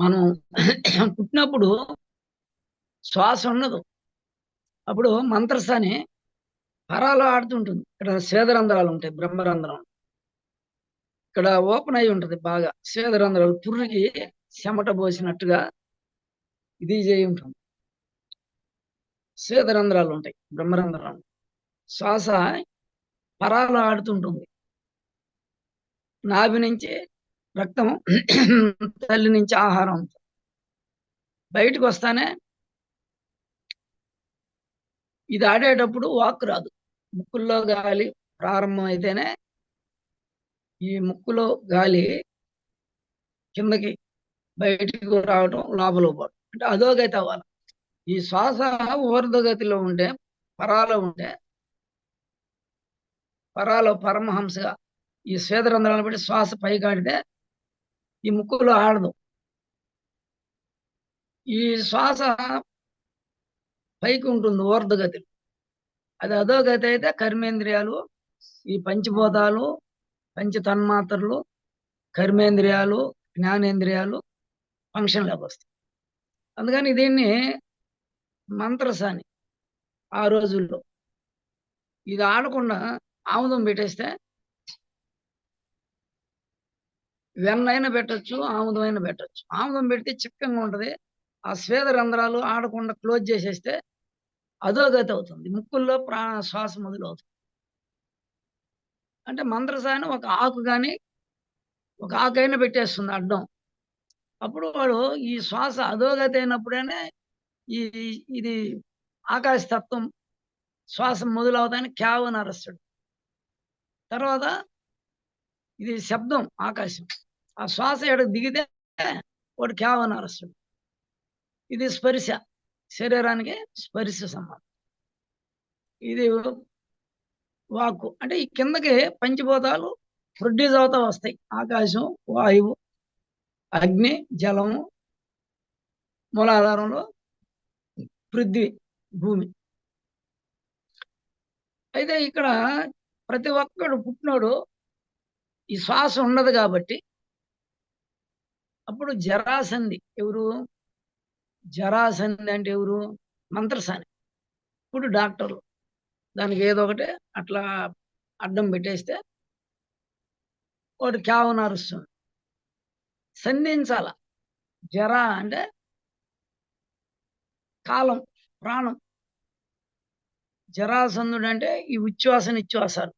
మనం పుట్టినప్పుడు శ్వాస ఉండదు. అప్పుడు మంత్రస అని పరాలో ఆడుతుంటుంది. ఇక్కడ స్వేదరంధ్రాలు ఉంటాయి బ్రహ్మరంధ్రం. ఇక్కడ ఓపెన్ అయి ఉంటుంది బాగా. స్వేదరంధ్రాలు పుర్రికి చెమట పోసినట్టుగా ఇది చేయి ఉంటుంది. స్వేదరంధ్రాలు ఉంటాయి బ్రహ్మరంధ్రాలు. శ్వాస పరాలో ఆడుతుంటుంది. నాభి నుంచి రక్తం తల్లి నుంచి ఆహారం. బయటకు వస్తానే ఇది ఆడేటప్పుడు వాక్ రాదు. ముక్కుల్లో గాలి ప్రారంభం అయితేనే ఈ ముక్కులో గాలి కిందకి బయటికి రావడం లోపల పోవడం అంటే అధోగతి అవ్వాలి. ఈ శ్వాస ఊర్ధగతిలో ఉంటే పరాలో ఉంటే పరాలో పరమహంసగా ఈ స్వేదరంధ్రాలను బట్టి శ్వాస పైకాడితే ఈ ముక్కులో ఆడదు. ఈ శ్వాస పైకి ఉంటుంది ఓర్ధగతిలో అది అధోగతి అయితే కర్మేంద్రియాలు ఈ పంచభూతాలు పంచ తన్మాత్రలు కర్మేంద్రియాలు జ్ఞానేంద్రియాలు ఫంక్షన్లోకి వస్తాయి. అందుకని దీన్ని మంత్రసాని ఆ రోజుల్లో. ఇది ఆడకుండా ఆముదం పెట్టేస్తే వెన్నైనా పెట్టచ్చు ఆముదమైనా పెట్టచ్చు. ఆముదం పెడితే చిక్కంగా ఉంటుంది. ఆ స్వేద రంధ్రాలు ఆడకుండా క్లోజ్ చేసేస్తే అధోగతి అవుతుంది. ముక్కుల్లో ప్రాణ శ్వాస మొదలవుతుంది. అంటే మంత్రసాని ఒక ఆకు కానీ ఒక ఆకైనా పెట్టేస్తుంది అడ్డం. అప్పుడు వాడు ఈ శ్వాస అధోగతి అయినప్పుడేనే ఈ ఇది ఆకాశ తత్వం శ్వాస మొదలవుతాయని క్యావ్ అని తర్వాత ఇది శబ్దం ఆకాశం. ఆ శ్వాస ఎడకు దిగితే వాడు క్యావ్ అని ఇది స్పర్శ శరీరానికి స్పర్శ సంబంధం. ఇది వాక్కు. అంటే ఈ కిందకి పంచభూతాలు ప్రొడ్యూస్ అవుతా వస్తాయి. ఆకాశం వాయువు అగ్ని జలము మూలాధారంలో పృథ్వీ భూమి. అయితే ఇక్కడ ప్రతి ఒక్కడు పుట్టినోడు ఈ శ్వాస ఉండదు కాబట్టి. అప్పుడు జరాసంధి ఎవరు? జరాసంధి అంటే ఎవరు? మంత్రసాని. ఇప్పుడు డాక్టర్లు దానికి ఏదో ఒకటి అట్లా అడ్డం పెట్టేస్తే వాడు కేవన అరుస్తుంది సంధించాల. జర అంటే కాలం ప్రాణం. జరాసంధుడు అంటే ఈ ఉచ్ఛ్వాస నిశ్వాసాలు.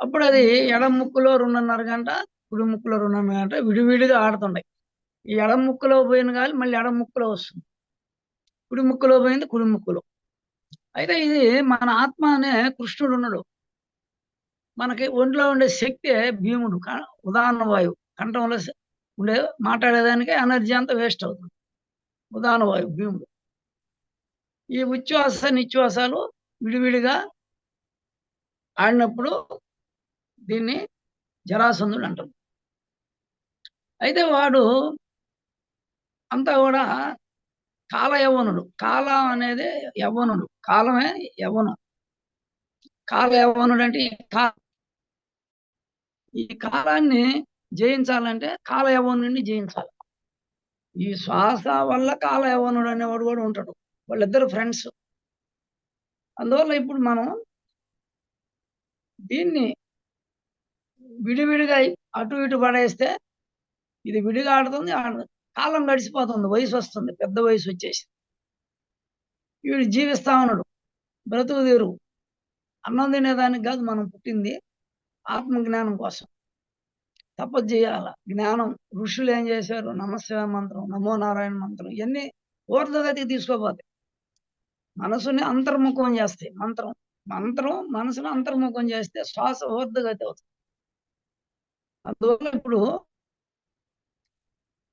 అప్పుడు అది ఎడం ముక్కులో రెండున్నర గంట కుడి ముక్కులో రెండున్నర గంట విడివిడిగా ఆడుతుంటాయి ఈ ఎడం ముక్కులో పోయిన గాలి మళ్ళీ ఎడం ముక్కులో వస్తుంది. కుడి ముక్కులో పోయింది కుడి ముక్కులో. అయితే ఇది మన ఆత్మ అనే కృష్ణుడు ఉన్నాడు. మనకి ఒంట్లో ఉండే శక్తి భీముడు. ఉదాహరణ వాయువు. కంఠంలో ఉండే మాట్లాడేదానికి ఎనర్జీ అంతా వేస్ట్ అవుతుంది. ఉదాహరణ వాయువు భీముడు. ఈ ఉచ్ఛ్వాస నిశ్వాసాలు విడివిడిగా ఆడినప్పుడు దీన్ని జరాసంధుడు అంటారు అయితే వాడు అంతా కూడా కాల యవ్వనుడు. కాలం అనేది యవ్వనుడు. కాలమే యవ్వనం. కాల యవ్వనుడు అంటే ఈ కాలాన్ని జయించాలంటే కాల యవ్వనుడిని జయించాలి. ఈ శ్వాస వల్ల కాల యవ్వనుడు అనేవాడు కూడా ఉంటాడు. వాళ్ళిద్దరు ఫ్రెండ్స్. అందువల్ల ఇప్పుడు మనం దీన్ని విడివిడిగా అటు ఇటు పడేస్తే ఇది విడిగా ఆడుతుంది కాలం గడిచిపోతుంది వయసు వస్తుంది పెద్ద వయసు వచ్చేసి వీడు జీవిస్తా ఉన్నాడు బ్రతుకు తీరు. అన్నం తినేదానికి కాదు మనం పుట్టింది ఆత్మజ్ఞానం కోసం. తపస్సు చేయాల? జ్ఞానం. ఋషులు ఏం చేశారు? నమశివ మంత్రం నమో నారాయణ మంత్రం ఇవన్నీ ఊర్ధగతికి తీసుకోపోతాయి మనసుని అంతర్ముఖం చేస్తాయి. మంత్రం మంత్రం మనసును అంతర్ముఖం చేస్తే శ్వాస ఊర్ధగతి అవుతుంది. అందువల్ల ఇప్పుడు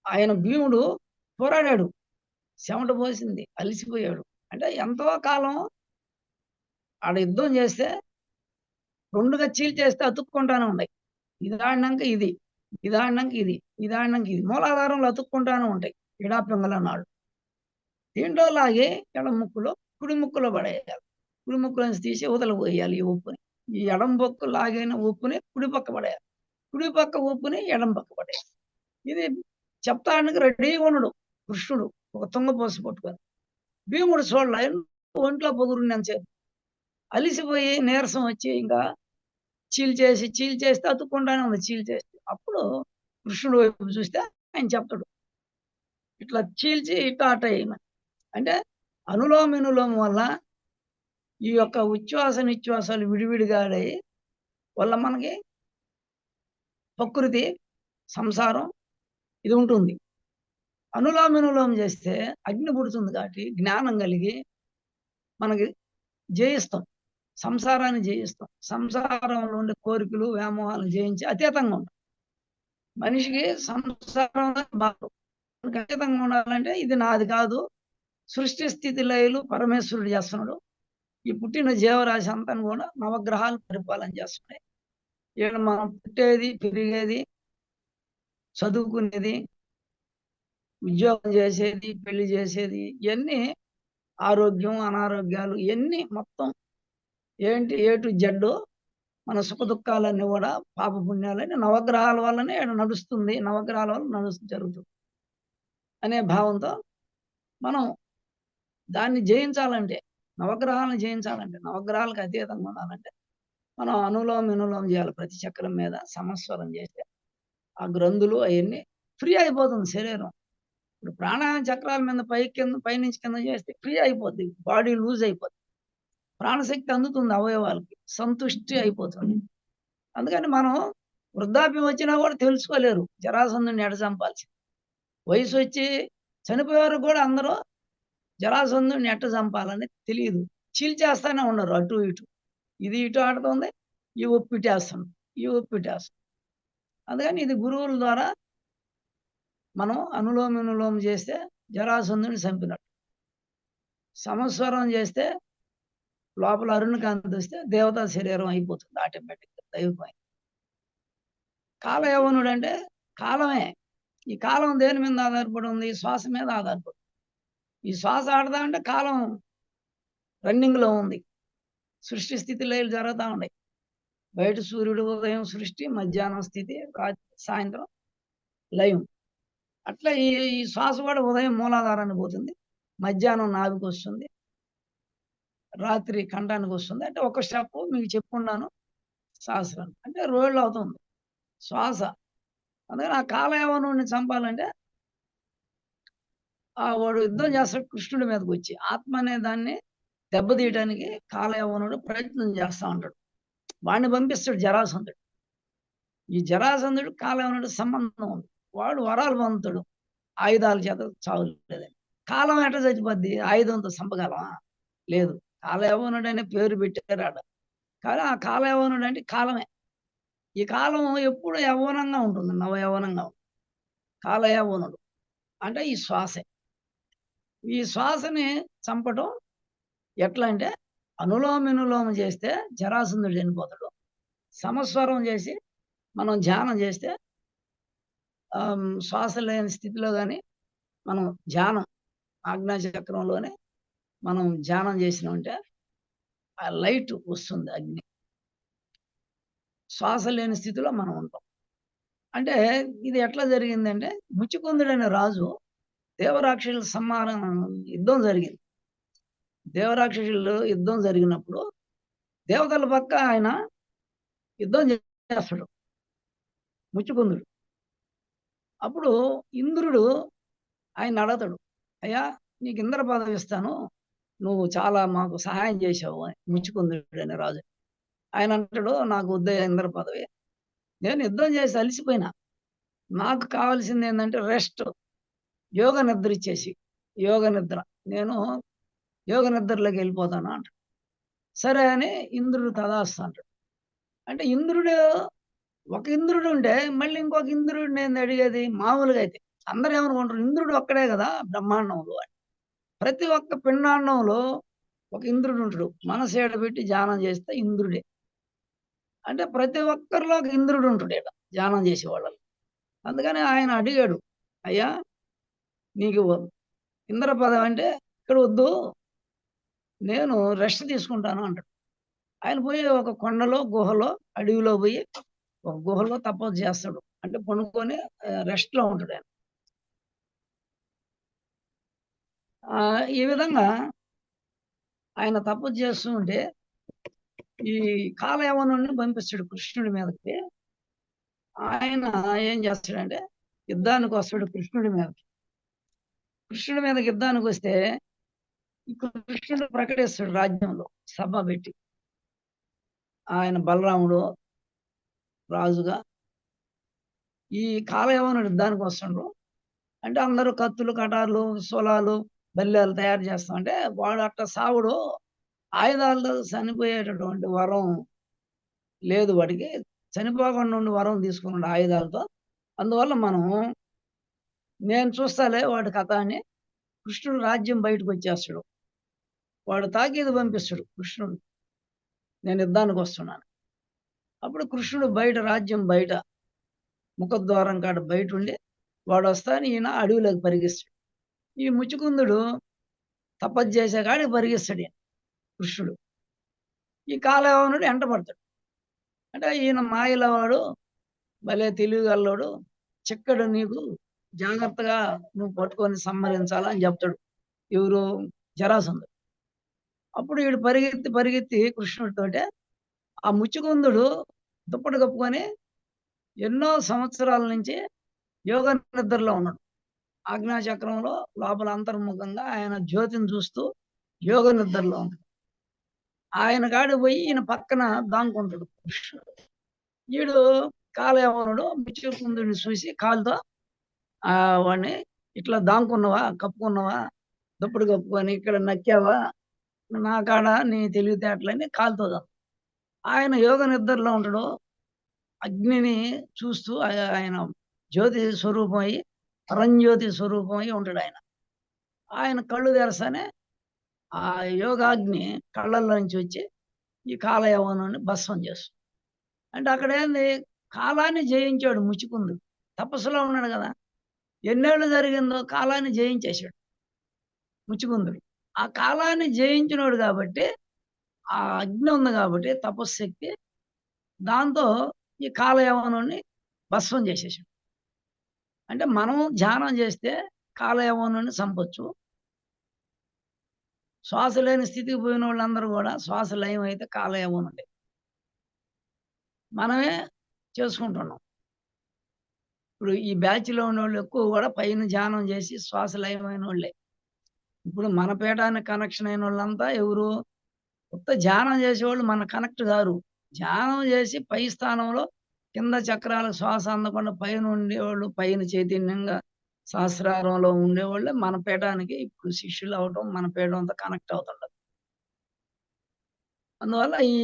ఆయన భీముడు పోరాడాడు. చెమట పోసింది అలిసిపోయాడు. అంటే ఎంతో కాలం ఆడ యుద్ధం చేస్తే రెండుగా చీల్చేస్తే అతుక్కుంటానే ఉన్నాయి. ఇది ఆడినాక ఇది ఇది ఆడినాక ఇది ఇది ఆడినాక ఇది. మూలాధారంలో అతుక్కుంటానే ఉంటాయి ఇడా నాడు. దీంట్లో లాగే ఎడం ముక్కులో కుడి ముక్కులో పడేయాలి. కుడి ముక్కులో తీసి ఊతలు పోయాలి ఈ ఉప్పుని. ఈ ఎడం పక్కు లాగైన ఉప్పుని కుడి పక్క పడేయాలి. కుడి పక్క ఉప్పుని ఎడం పక్క పడేయాలి. ఇది చెప్తానికి రెడీ ఉండడు కృష్ణుడు ఒక తుంగ పోసి పట్టుకొని. భీముడు చూడలే ఒంట్లో పొగురున్నంతసేపు అలిసిపోయి నీరసం వచ్చి ఇంకా చీల్ చేసి చీల్ చేస్తే అతుక్కుండానే ఉంది చీల్ చేస్తే అప్పుడు కృష్ణుడు వైపు చూస్తే ఆయన చెప్తాడు ఇట్లా చీల్చి ఇట్లా అట వేయమని అంటే అనులోమినులోం వల్ల ఈ యొక్క ఉచ్ఛ్వాస నిశ్వాసాలు విడివిడిగా వల్ల మనకి ప్రకృతి సంసారం ఇది ఉంటుంది. అనులోమినులోం చేస్తే అగ్ని పుడుతుంది కాబట్టి జ్ఞానం కలిగి మనకి జయిస్తాం. సంసారాన్ని జయిస్తాం. సంసారంలో ఉండే కోరికలు వ్యామోహాలు జయించి అతీతంగా ఉంటాం మనిషికి సంసారం బాగు. అతీతంగా ఉండాలంటే ఇది నాది కాదు. సృష్టి స్థితి లయలు పరమేశ్వరుడు చేస్తున్నాడు. ఈ పుట్టిన జీవరాశి అంతా కూడా నవగ్రహాలు పరిపాలన చేస్తున్నాయి. ఇక్కడ మనం పుట్టేది పెరిగేది చదువుకునేది ఉద్యోగం చేసేది పెళ్ళి చేసేది ఇవన్నీ ఆరోగ్యం అనారోగ్యాలు ఇవన్నీ మొత్తం ఏంటి ఏ టు జడ్డు మన సుఖ దుఃఖాలన్నీ కూడా పాప పుణ్యాలన్నీ నవగ్రహాల వల్లనే ఈడ నడుస్తుంది నవగ్రహాల వల్ల నడుస్తూ జరుగుతుంది అనే భావంతో మనం దాన్ని జయించాలంటే నవగ్రహాలను జయించాలంటే నవగ్రహాలకు అతీతంగా ఉండాలంటే మనం అనులోమ వినులోమం చేయాలి ప్రతి చక్రం మీద సమస్వరం చేస్తే. ఆ గ్రంథులు అవన్నీ ఫ్రీ అయిపోతుంది శరీరం. ఇప్పుడు ప్రాణాయామ చక్రాల మీద పై కింద పైనుంచి కింద చేస్తే ఫ్రీ అయిపోద్ది బాడీ లూజ్ అయిపోద్ది. ప్రాణశక్తి అందుతుంది అవయవాలకి సంతుష్టి అయిపోతుంది. అందుకని మనం వృద్ధాప్యం వచ్చినా కూడా తెలుసుకోలేరు జరాసంధుని ఎడ చంపాల్సి వయసు వచ్చి చనిపోయేవారు కూడా అందరూ జరాసంధుని ఎట్ట చంపాలని తెలియదు. చీల్చేస్తానే ఉండరు అటు ఇటు. ఇది ఇటు ఆడుతుంది ఈ ఒప్పిటేస్తుంది ఈ ఒప్పిటేస్తుంది. అందుకని ఇది గురువుల ద్వారా మనం అనులోమ చేస్తే జరాసంధుని చంపినట్టు. సంవత్సరం చేస్తే లోపల అరుణకాంతి వస్తే దేవతా శరీరం అయిపోతుంది ఆటోమేటిక్గా దైవపోయి కాలయవనుడు అంటే కాలమే. ఈ కాలం దేని మీద ఆధారపడి ఉంది? శ్వాస మీద ఆధారపడి ఈ శ్వాస ఆడదా అంటే కాలం రన్నింగ్లో ఉంది. సృష్టి స్థితి లయలు జరుగుతూ ఉన్నాయి. బయట సూర్యుడు ఉదయం సృష్టి మధ్యాహ్నం స్థితి సాయంత్రం లయం. అట్లా ఈ ఈ శ్వాస కూడా ఉదయం మూలాధారానికి పోతుంది మధ్యాహ్నం నాభికి వస్తుంది రాత్రి కంఠానికి వస్తుంది. అంటే ఒక స్టెప్ మీకు చెప్పుకున్నాను శాస్త్రం అంటే రోళ్ళు అవుతుంది శ్వాస. అందుకని ఆ కాలయవనుడిని చంపాలంటే ఆ వాడు యుద్ధం చేస్తాడు కృష్ణుడి మీదకి వచ్చి. ఆత్మ అనే దాన్ని దెబ్బతీయడానికి కాలయవనుడు ప్రయత్నం చేస్తా ఉంటాడు. వాడిని పంపిస్తాడు జరాసంధుడు. ఈ జరాసంధుడు కాలయవనుడు సంబంధం ఉంది. వాడు వరాలు పొందుతాడు. ఆయుధాల చేత చావులేదని కాలం ఎట్ట చచ్చిపోద్ది? ఆయుధంతో చంపగలమా లేదు. కాలయవనుడు అనే పేరు పెట్టారు ఆడ కానీ ఆ కాలయవనుడు అంటే కాలమే. ఈ కాలం ఎప్పుడు యవ్వనంగా ఉంటుంది. నవయవనంగా ఉంటుంది. కాలయవనుడు. అంటే ఈ శ్వాసే. ఈ శ్వాసని చంపటం ఎట్లా అంటే అనులోమినులోమం చేస్తే జరాసంధుడు చనిపోతాడు. సమస్వరం చేసి మనం ధ్యానం చేస్తే శ్వాస లేని స్థితిలో కానీ మనం ధ్యానం ఆజ్ఞాచక్రంలోనే మనం ధ్యానం చేసినామంటే ఆ లైట్ వస్తుంది అగ్ని. శ్వాస లేని స్థితిలో మనం ఉంటాం. అంటే ఇది ఎట్లా జరిగిందంటే ముచ్చుకుందుడైన రాజు దేవరాక్షసుల సంహారం యుద్ధం జరిగింది. దేవరాక్షసులు యుద్ధం జరిగినప్పుడు దేవతల పక్క ఆయన యుద్ధం చేస్తాడు. ముచ్చుకుందుడు. అప్పుడు ఇంద్రుడు ఆయన అడతాడు అయ్యా నీకు ఇంద్ర ఇస్తాను. నువ్వు చాలా మాకు సహాయం చేసావు అని ముచ్చుకుందుడు అనే రాజు. ఆయన అంటాడు నాకు ఉదయ ఇంద్ర పదవి నేను యుద్ధం చేసి అలసిపోయినా. నాకు కావాల్సింది ఏంటంటే రెస్ట్ యోగ నిద్ర ఇచ్చేసి యోగ నిద్ర. నేను యోగ నిద్రలోకి వెళ్ళిపోతాను అంట. సరే అని ఇంద్రుడు తదాస్త అంటాడు అంటే ఇంద్రుడు ఒక ఇంద్రుడు ఉంటే మళ్ళీ ఇంకొక ఇంద్రుడు నేను అడిగేది మామూలుగా అయితే అందరూ ఏమనుకుంటారు? ఇంద్రుడు ఒక్కడే కదా బ్రహ్మాండంలో అని. ప్రతి ఒక్క పిండాండంలో ఒక ఇంద్రుడు ఉంటాడు. మనసు పెట్టి ధ్యానం చేస్తే ఇంద్రుడే. అంటే ప్రతి ఒక్కరిలో ఒక ఇంద్రుడు ఉంటాడు ఇక్కడ ధ్యానం చేసేవాళ్ళు అందుకని ఆయన అడిగాడు అయ్యా నీకు ఇంద్రపదం అంటే ఇక్కడ వద్దు నేను రెస్ట్ తీసుకుంటాను అంటాడు. ఆయన పోయి ఒక కొండలో గుహలో అడవిలో పోయి ఒక గుహలో తపస్సు చేస్తాడు. అంటే పనుకొని రెస్ట్లో ఉంటాడు ఆయన. ఈ విధంగా ఆయన తపస్సు చేస్తుంటే ఈ కాలయవనుడిని పంపిస్తాడు కృష్ణుడి మీదకి. ఆయన ఏం చేస్తాడంటే యుద్ధానికి వస్తాడు కృష్ణుడి మీదకి. కృష్ణుడి మీదకి యుద్ధానికి వస్తే కృష్ణుడు ప్రకటిస్తాడు రాజ్యంలో సభ పెట్టి. ఆయన బలరాముడు రాజుగా. ఈ కాలయవన యుద్ధానికి వస్తుండ్రు. అంటే అందరూ కత్తులు కటార్లు సోలాలు బల్లెలు తయారు చేస్తాం. అంటే వాడు అట్ట సావుడు ఆయుధాలతో చనిపోయేటటువంటి వరం లేదు వాడికి. చనిపోకుండా ఉండి వరం తీసుకున్నాడు ఆయుధాలతో. అందువల్ల మనం నేను చూస్తాలే వాడి కథ అని కృష్ణుడు రాజ్యం బయటకు వచ్చేస్తాడు. వాడు తాకీదు పంపిస్తాడు కృష్ణుడు. నేను యుద్ధానికి వస్తున్నాను. అప్పుడు కృష్ణుడు బయట రాజ్యం బయట ముఖద్వారం కాడ బయట ఉండి వాడు వస్తాను ఈయన అడవిలోకి పరిగిస్తాడు ఈ ముచ్చుకుందుడు తపస్సు చేసే కాడికి పరిగిస్తాడు ఈయన కృష్ణుడు. ఈ కాలయవనుడు ఎంట పడతాడు. అంటే ఈయన మాయలవాడు భలే తెలివిగల్లోడు చిక్కడు నీకు జాగ్రత్తగా నువ్వు పట్టుకొని సంహరించాలని చెప్తాడు. ఎవరు? జరాసంధుడు. అప్పుడు వీడు పరిగెత్తి పరిగెత్తి కృష్ణుడితోటే ఆ ముచ్చుకుందుడు దుప్పటి కప్పుకొని ఎన్నో సంవత్సరాల నుంచి యోగ నిద్రలో ఉన్నాడు. ఆజ్ఞాచక్రంలో లోపల అంతర్ముఖంగా ఆయన జ్యోతిని చూస్తూ యోగ నిద్రలో ఉన్నాడు. ఆయన కాడి పోయి ఈయన పక్కన దాంకుంటాడు కృష్ణుడు. వీడు కాలయవనుడు ముచ్చుకుందుడిని చూసి కాలుతో ఆ వాడిని ఇట్లా దాంకున్నావా కప్పుకున్నావా దుప్పటి కప్పుకొని ఇక్కడ నక్కావా నా కాడ నీ తెలివితేటలని కాలుతో ఆయన యోగ నిద్రలో ఉంటాడు అగ్నిని చూస్తూ ఆయన జ్యోతి స్వరూపమై పరంజ్యోతి స్వరూపమై ఉంటాడు ఆయన. ఆయన కళ్ళు తెరసానే ఆ యోగాగ్ని కళ్ళల్లో నుంచి వచ్చి ఈ కాలయవనాన్ని భస్మం చేస్తుంది. అంటే అక్కడ ఏంది? కాలాన్ని జయించాడు ముచ్చుకుంది తపస్సులో ఉన్నాడు కదా. ఎన్నేళ్ళు జరిగిందో కాలాన్ని జయించేశాడు ముచ్చుకుందుడు ఆ కాలాన్ని జయించినోడు కాబట్టి ఆ అగ్ని ఉంది కాబట్టి తపశ్శక్తి దాంతో ఈ కాలయవనాన్ని భస్వం చేసేసాడు. అంటే మనం ధ్యానం చేస్తే కాలయవనాన్ని చంపొచ్చు. శ్వాస లేని స్థితికి పోయిన వాళ్ళందరూ కూడా శ్వాస లయం అయితే కాలయవనం ఉండే మనమే చేసుకుంటున్నాం. ఇప్పుడు ఈ బ్యాచ్లో ఉన్న వాళ్ళు ఎక్కువ కూడా పైన ధ్యానం చేసి శ్వాస లయమైన వాళ్ళే. ఇప్పుడు మన పీఠానికి కనెక్షన్ అయిన వాళ్ళంతా ఎవరు? కొత్త ధ్యానం చేసేవాళ్ళు మన కనెక్ట్ గారు ధ్యానం చేసి పై స్థానంలో కింద చక్రాలకు శ్వాస అందకుండా పైన ఉండేవాళ్ళు పైన చైతన్యంగా సహస్రారంలో ఉండేవాళ్ళే మన పీఠానికి. ఇప్పుడు శిష్యులు అవటం మన పీఠంతో కనెక్ట్ అవుతుండదు అందువల్ల ఈ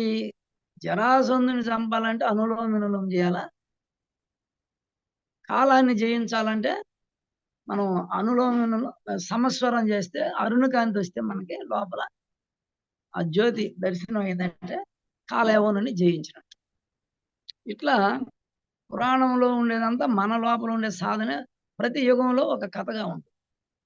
జరాసంధుని చంపాలంటే అనులోమినులం వినులోమ చేయాలా? కాలాన్ని జయించాలంటే మనం అనులోమ సమస్వరం చేస్తే అరుణకాంతి వస్తే మనకి లోపల ఆ జ్యోతి దర్శనం ఏంటంటే కాలయవనుని జయించినట్టు ఇట్లా పురాణంలో ఉండేదంతా మన లోపల ఉండే సాధన ప్రతి యుగంలో ఒక కథగా ఉంటుంది.